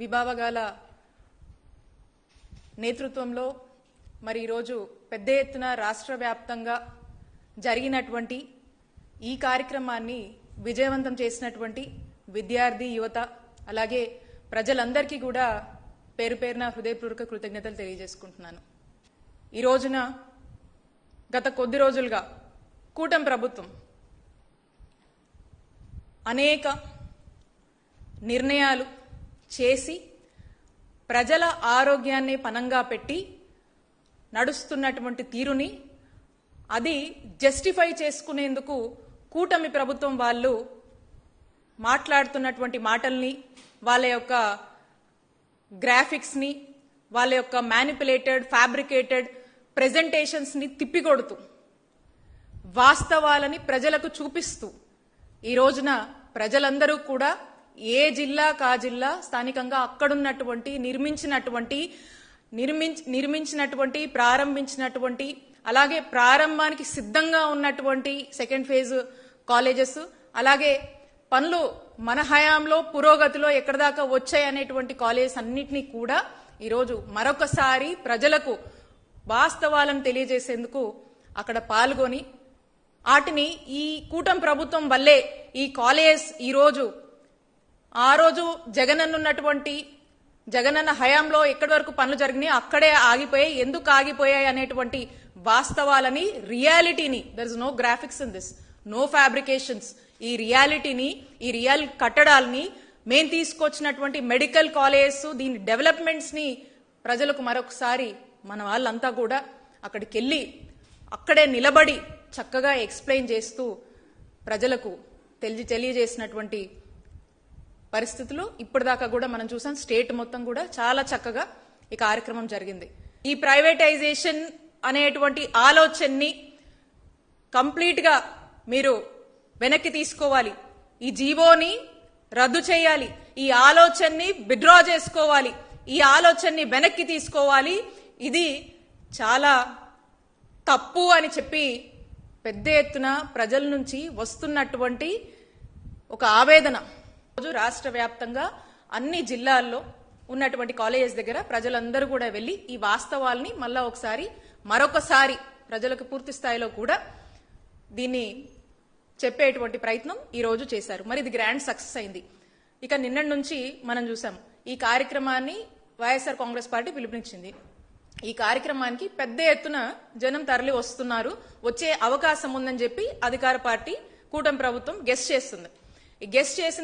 విభావగాల నేతృత్వంలో మరి ఈరోజు పెద్ద ఎత్తున రాష్ట్ర వ్యాప్తంగా జరిగినటువంటి ఈ కార్యక్రమాన్ని విజయవంతం చేసినటువంటి విద్యార్థి యువత అలాగే ప్రజలందరికీ కూడా పేరు పేరున హృదయపూర్వక కృతజ్ఞతలు తెలియజేసుకుంటున్నాను. ఈ రోజున గత కొద్ది రోజులుగా కూటమి ప్రభుత్వం అనేక నిర్ణయాలు చేసి ప్రజల ఆరోగ్యాన్ని పనంగా పెట్టి నడుస్తున్నటువంటి తీరుని అది జస్టిఫై చేసుకునేందుకు కూటమి ప్రభుత్వం వాళ్ళు మాట్లాడుతున్నటువంటి మాటల్ని వాళ్ళ యొక్క గ్రాఫిక్స్ని వాళ్ళ యొక్క మ్యానిపులేటెడ్ ఫ్యాబ్రికేటెడ్ ప్రెజెంటేషన్స్ని తిప్పికొడుతూ వాస్తవాలని ప్రజలకు చూపిస్తూ ఈ రోజున ప్రజలందరూ కూడా ఏ జిల్లా కా జిల్లా స్థానికంగా అక్కడున్నటువంటి నిర్మించినటువంటి నిర్మించి నిర్మించినటువంటి ప్రారంభించినటువంటి అలాగే ప్రారంభానికి సిద్ధంగా ఉన్నటువంటి సెకండ్ ఫేజ్ కాలేజెస్ అలాగే పనులు మన హయాంలో పురోగతిలో ఎక్కడ దాకా వచ్చాయనేటువంటి కాలేజెస్ అన్నింటినీ కూడా ఈరోజు మరొకసారి ప్రజలకు వాస్తవాలను తెలియజేసేందుకు అక్కడ పాల్గొని వాటిని ఈ కూటం ప్రభుత్వం వల్లే ఈ కాలేజ్ ఈరోజు ఆ రోజు జగనన్న ఉన్నటువంటి జగనన్న హయాంలో ఎక్కడి వరకు పనులు జరిగినాయి అక్కడే ఆగిపోయాయి. ఎందుకు ఆగిపోయాయి అనేటువంటి వాస్తవాలని రియాలిటీని there is no graphics in this no fabrications ఈ రియాలిటీని ఈ రియల్ కట్టడాల్ని మేం తీసుకొచ్చినటువంటి మెడికల్ కాలేజెస్ దీని డెవలప్మెంట్స్ని ప్రజలకు మరొకసారి మన వాళ్ళంతా కూడా అక్కడికి వెళ్ళి అక్కడే నిలబడి చక్కగా ఎక్స్ప్లెయిన్ చేస్తూ ప్రజలకు తెలియ తెలియజేసినటువంటి పరిస్థితులు ఇప్పటిదాకా కూడా మనం చూసాం. స్టేట్ మొత్తం కూడా చాలా చక్కగా ఈ కార్యక్రమం జరిగింది. ఈ ప్రైవేటైజేషన్ అనేటువంటి ఆలోచనని కంప్లీట్గా మీరు వెనక్కి తీసుకోవాలి. ఈ జీవోని రద్దు చేయాలి. ఈ ఆలోచనని విడ్రా చేసుకోవాలి. ఈ ఆలోచనని వెనక్కి తీసుకోవాలి. ఇది చాలా తప్పు అని చెప్పి పెద్ద ఎత్తున ప్రజల నుంచి వస్తున్నటువంటి ఒక ఆవేదన. రోజు రాష్ట్ర వ్యాప్తంగా అన్ని జిల్లాల్లో ఉన్నటువంటి కాలేజెస్ దగ్గర ప్రజలందరూ కూడా వెళ్ళి ఈ వాస్తవాల్ని మళ్ళా ఒకసారి మరొకసారి ప్రజలకు పూర్తి స్థాయిలో కూడా దీన్ని చెప్పేటువంటి ప్రయత్నం ఈ రోజు చేశారు. మరి ఇది గ్రాండ్ సక్సెస్ అయింది. ఇక నిన్నటి నుంచి మనం చూసాం ఈ కార్యక్రమాన్ని వైఎస్ఆర్ కాంగ్రెస్ పార్టీ పిలుపునిచ్చింది. ఈ కార్యక్రమానికి పెద్ద ఎత్తున జనం తరలి వస్తున్నారు వచ్చే అవకాశం ఉందని చెప్పి అధికార పార్టీ కూటమి ప్రభుత్వం గెస్ట్ చేస్తుంది. ఈ గెస్ట్ చేసిన